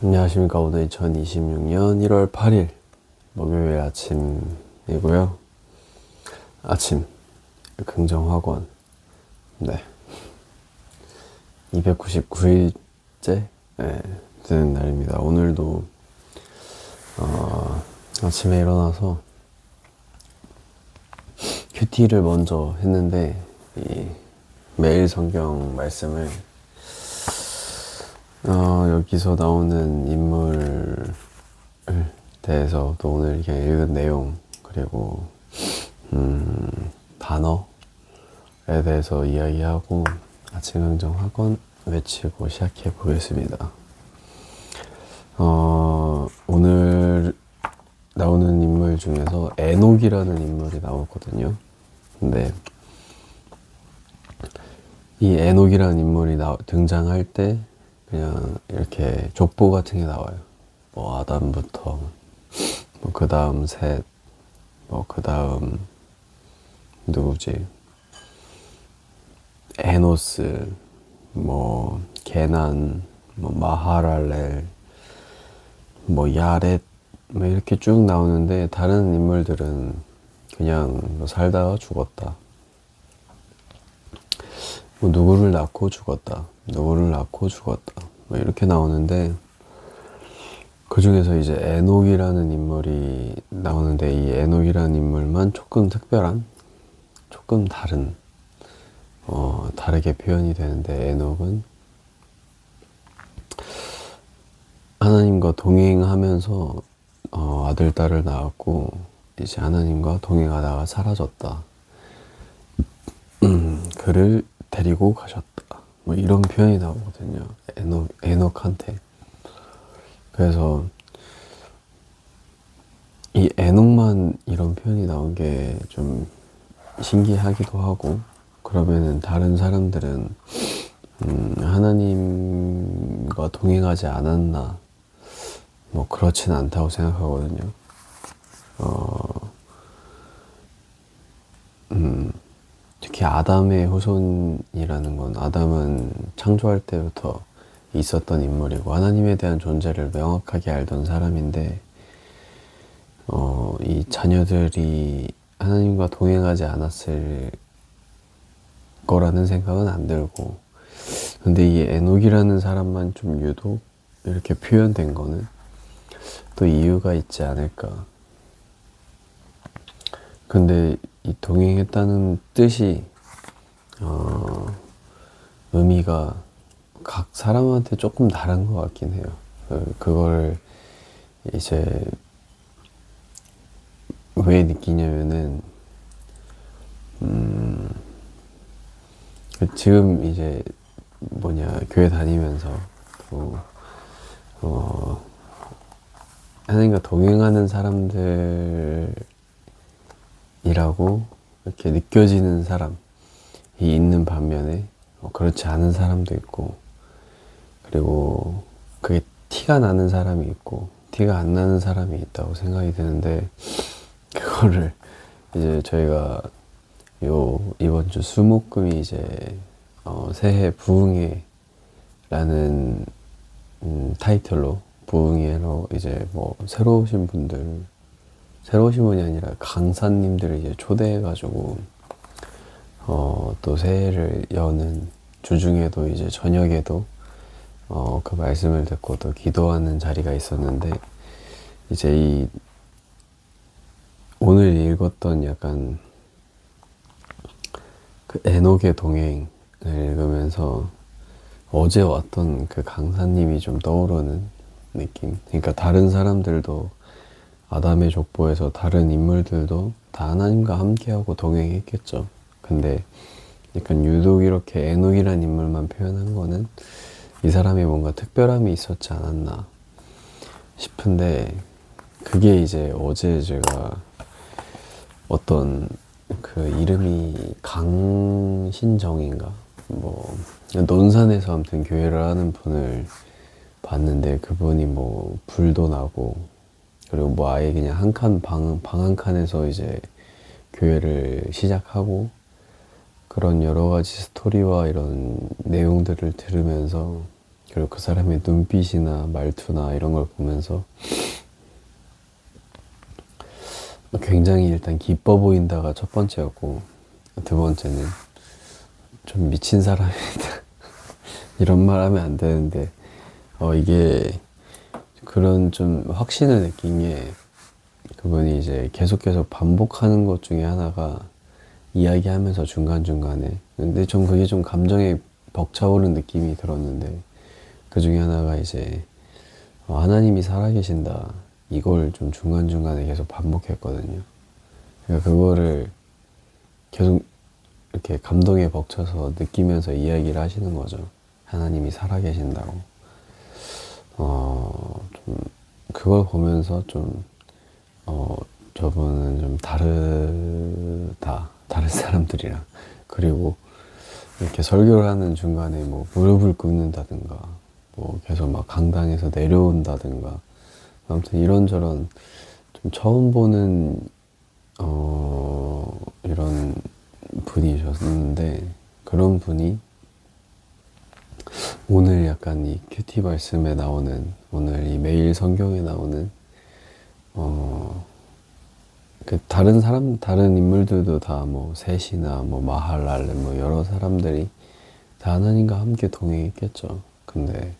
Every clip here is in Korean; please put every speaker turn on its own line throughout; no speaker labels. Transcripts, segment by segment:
안녕하십니까. 오늘 2026년 1월 8일 목요일 아침이고요. 아침 긍정학원 네 299일째 네, 되는 날입니다. 오늘도 어, 아침에 일어나서 큐티를 먼저 했는데 이 매일 성경 말씀을 어, 여기서 나오는 인물을 대해서 또 오늘 이렇게 읽은 내용 그리고 음, 단어에 대해서 이야기하고 아침 긍정 학원 외치고 시작해 보겠습니다. 어, 오늘 나오는 인물 중에서 에녹이라는 인물이 나오거든요. 근데 이 에녹이라는 인물이 나, 등장할 때 그냥 이렇게 족보 같은 게 나와요. 뭐 아담부터 뭐 그 다음 셋, 뭐 그 다음 누구지? 에노스, 뭐 게난, 뭐 마하랄렐, 뭐 야렛, 뭐 이렇게 쭉 나오는데 다른 인물들은 그냥 뭐 살다가 죽었다. 뭐 누구를 낳고 죽었다. 누구를 낳고 죽었다. 뭐 이렇게 나오는데 그 중에서 이제 에녹이라는 인물이 나오는데 이 에녹이라는 인물만 조금 특별한, 조금 다른, 어, 다르게 표현이 되는데 에녹은 하나님과 동행하면서 어, 아들, 딸을 낳았고 이제 하나님과 동행하다가 사라졌다. 음, 그를 데리고 가셨다. 뭐 이런 표현이 나오거든요. 에녹, 에녹한테. 그래서 이 에녹만 이런 표현이 나온 게 좀 신기하기도 하고 그러면은 다른 사람들은 음, 하나님과 동행하지 않았나 뭐 그렇진 않다고 생각하거든요. 어, 특히 아담의 후손이라는 건 아담은 창조할 때부터 있었던 인물이고 하나님에 대한 존재를 명확하게 알던 사람인데 어, 이 자녀들이 하나님과 동행하지 않았을 거라는 생각은 안 들고 근데 이 에녹이라는 사람만 좀 유독 이렇게 표현된 거는 또 이유가 있지 않을까. 근데 이 동행했다는 뜻이 어, 의미가 각 사람한테 조금 다른 것 같긴 해요. 그, 그걸 이제 왜 느끼냐면은 음, 그 지금 이제 뭐냐 교회 다니면서 또 어, 하나님과 동행하는 사람들 이라고 이렇게 느껴지는 사람이 있는 반면에 어, 그렇지 않은 사람도 있고 그리고 그게 티가 나는 사람이 있고 티가 안 나는 사람이 있다고 생각이 드는데 그거를 이제 저희가 요 이번 주 수목금이 이제 어 새해 부흥회라는 음 타이틀로 부흥회로 이제 뭐 새로 오신 분들 새로 오신 분이 아니라 강사님들을 이제 초대해가지고 어, 또 새해를 여는 주중에도 이제 저녁에도 어, 그 말씀을 듣고 또 기도하는 자리가 있었는데 이제 이 오늘 읽었던 약간 그 에녹의 동행을 읽으면서 어제 왔던 그 강사님이 좀 떠오르는 느낌. 그러니까 다른 사람들도 아담의 족보에서 다른 인물들도 다 하나님과 함께하고 동행했겠죠. 근데 약간 유독 이렇게 에녹이란 인물만 표현한 거는 이 사람이 뭔가 특별함이 있었지 않았나 싶은데 그게 이제 어제 제가 어떤 그 이름이 강신정인가 뭐 논산에서 아무튼 교회를 하는 분을 봤는데 그분이 뭐 불도 나고 그리고 뭐 아예 그냥 한 칸 방, 방 한 칸에서 이제 교회를 시작하고 그런 여러 가지 스토리와 이런 내용들을 들으면서 그리고 그 사람의 눈빛이나 말투나 이런 걸 보면서 굉장히 일단 기뻐 보인다가 첫 번째였고 두 번째는 좀 미친 사람이다. 이런 말 하면 안 되는데 어 이게 그런 좀 확신을 느낀 게 그분이 이제 계속 계속 반복하는 것 중에 하나가 이야기하면서 중간중간에. 근데 좀 그게 좀 감정에 벅차오른 느낌이 들었는데 그 중에 하나가 이제 어, 하나님이 살아계신다. 이걸 좀 중간중간에 계속 반복했거든요. 그러니까 그거를 계속 이렇게 감동에 벅차서 느끼면서 이야기를 하시는 거죠. 하나님이 살아계신다고 어, 좀 그걸 보면서 좀 어, 저분은 좀 다르다. 다른 사람들이랑. 그리고 이렇게 설교를 하는 중간에 뭐 무릎을 꿇는다든가, 뭐 계속 막 강당에서 내려온다든가, 아무튼 이런저런 좀 처음 보는, 어, 이런 분이셨는데, 그런 분이 오늘 약간 이 큐티 말씀에 나오는, 오늘 이 매일 성경에 나오는 어, 그 다른 사람, 다른 인물들도 다 뭐 셋이나 뭐 마할랄레 뭐 여러 사람들이 다 하나님과 함께 동행했겠죠. 근데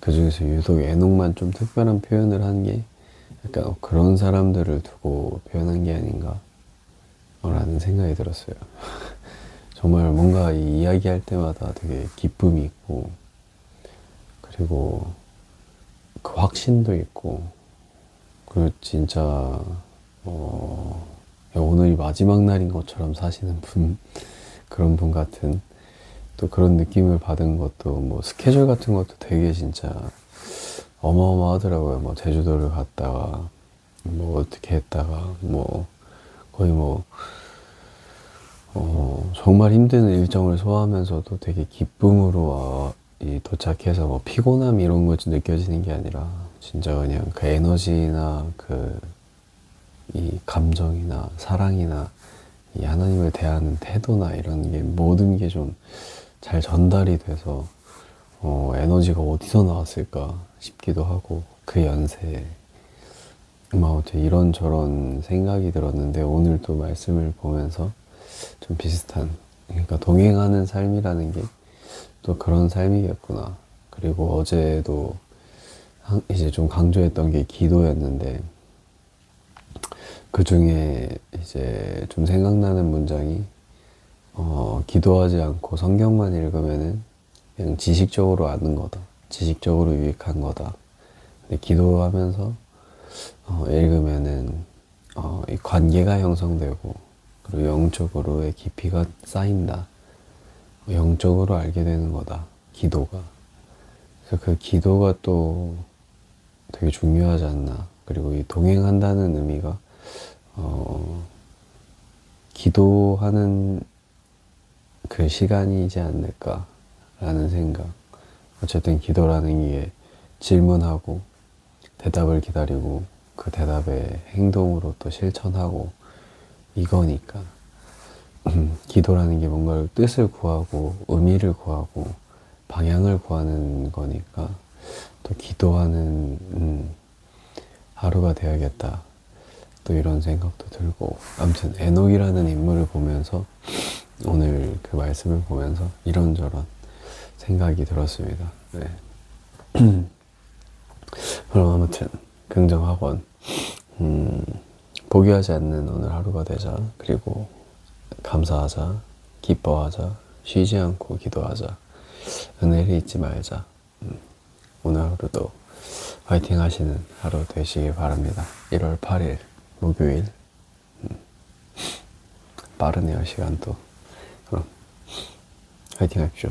그 중에서 유독 에녹만 좀 특별한 표현을 한 게 약간 어, 그런 사람들을 두고 표현한 게 아닌가 라는 생각이 들었어요. 정말 뭔가 이 이야기할 때마다 되게 기쁨이 있고 그리고 그 확신도 있고 그 진짜 어, 오늘이 마지막 날인 것처럼 사시는 분 그런 분 같은 또 그런 느낌을 받은 것도 뭐 스케줄 같은 것도 되게 진짜 어마어마하더라고요. 뭐 제주도를 갔다가 뭐 어떻게 했다가 뭐 거의 뭐 어, 정말 힘든 일정을 소화하면서도 되게 기쁨으로 와, 이 도착해서 뭐 피곤함 이런 거 느껴지는 게 아니라 진짜 그냥 그 에너지나 그 이 감정이나 사랑이나 이 하나님을 대하는 태도나 이런 게 모든 게 좀 잘 전달이 돼서 어, 에너지가 어디서 나왔을까 싶기도 하고 그 연세에 뭐 아무튼 이런 저런 생각이 들었는데 오늘 또 말씀을 보면서 좀 비슷한 그러니까 동행하는 삶이라는 게 또 그런 삶이겠구나 그리고 어제도 한- 이제 좀 강조했던 게 기도였는데 그 중에 이제 좀 생각나는 문장이 어, 기도하지 않고 성경만 읽으면은 그냥 지식적으로 아는 거다. 지식적으로 유익한 거다. 근데 기도하면서 어, 읽으면은 어, 이 관계가 형성되고 그리고 영적으로의 깊이가 쌓인다. 영적으로 알게 되는 거다. 기도가. 그래서 그 기도가 또 되게 중요하지 않나. 그리고 이 동행한다는 의미가 어, 기도하는 그 시간이지 않을까라는 생각. 어쨌든 기도라는 게 질문하고 대답을 기다리고 그 대답에 행동으로 또 실천하고 이거니까. 기도라는 게 뭔가를 뜻을 구하고 의미를 구하고 방향을 구하는 거니까 또 기도하는 음, 하루가 되어야겠다. 또 이런 생각도 들고 아무튼 에녹이라는 인물을 보면서 오늘 그 말씀을 보면서 이런저런 생각이 들었습니다. 네. 그럼 아무튼 긍정학원 음, 포기하지 않는 오늘 하루가 되자 그리고 감사하자 기뻐하자 쉬지 않고 기도하자 은혜를 잊지 말자. 음, 오늘 하루도 화이팅 하시는 하루 되시길 바랍니다. 1월 8일 목요일. 음, 빠르네요 시간도 그럼 화이팅 하십시오